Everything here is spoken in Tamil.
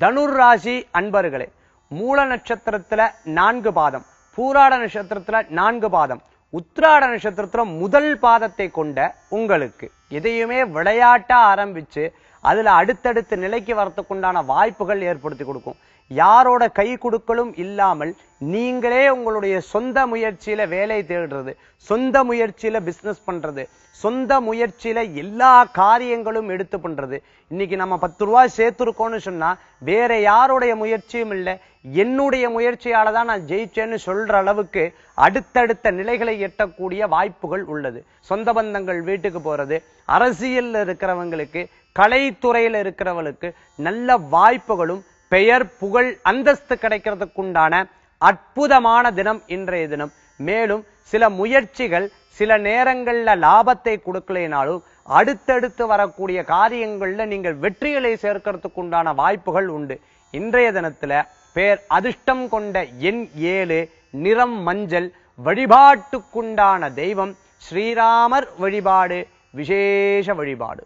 தனுர் ராசி அன்பர்களே மூல நட்சத்திரத்துல நான்கு பாதம் பூராட நட்சத்திரத்துல நான்கு பாதம் உத்ராட நட்சத்திரத்துல முதல் பாதத்தை கொண்ட உங்களுக்கு எதையுமே விளையாட்டா ஆரம்பிச்சு அதுல அடுத்தடுத்து நிலைக்கு வரத்துக்குண்டான வாய்ப்புகள் ஏற்படுத்தி கொடுக்கும். யாரோட கை கொடுக்கலும் இல்லாமல் நீங்களே உங்களுடைய சொந்த முயற்சியில வேலை தேடுறது சொந்த முயற்சியில பிசினஸ் பண்றது சொந்த முயற்சியில எல்லா காரியங்களும் எடுத்து பண்றது. இன்னைக்கு நம்ம பத்து ரூபாய் சேர்த்துருக்கோம்னு சொன்னா வேற யாருடைய முயற்சியும் இல்லை. என்னுடைய முயற்சியால தான் நான் ஜெயிச்சேன்னு சொல்ற அளவுக்கு அடுத்தடுத்த நிலைகளை எட்டக்கூடிய வாய்ப்புகள் உள்ளது. சொந்த பந்தங்கள் வீட்டுக்கு போறது அரசியல்ல இருக்கிறவங்களுக்கு கலைத்துறையில இருக்கிறவங்களுக்கு நல்ல வாய்ப்புகளும் பெயர் புகழ் அந்தஸ்து கிடைக்கிறதுக்குண்டான அற்புதமான தினம் இன்றைய தினம். மேலும் சில முயற்சிகள் சில நேரங்கள்ல லாபத்தை கொடுக்கலைனாலும் அடுத்தடுத்து வரக்கூடிய காரியங்கள்ல நீங்கள் வெற்றிகளை சேர்க்கறதுக்கு உண்டான வாய்ப்புகள் உண்டு. இன்றைய தினத்துல பேர் அதிர்ஷ்டம் கொண்ட எண் ஏழு நிறம் மஞ்சள் வழிபாட்டுக்குண்டான தெய்வம் ஸ்ரீராமர் வழிபாடு விசேஷ வழிபாடு.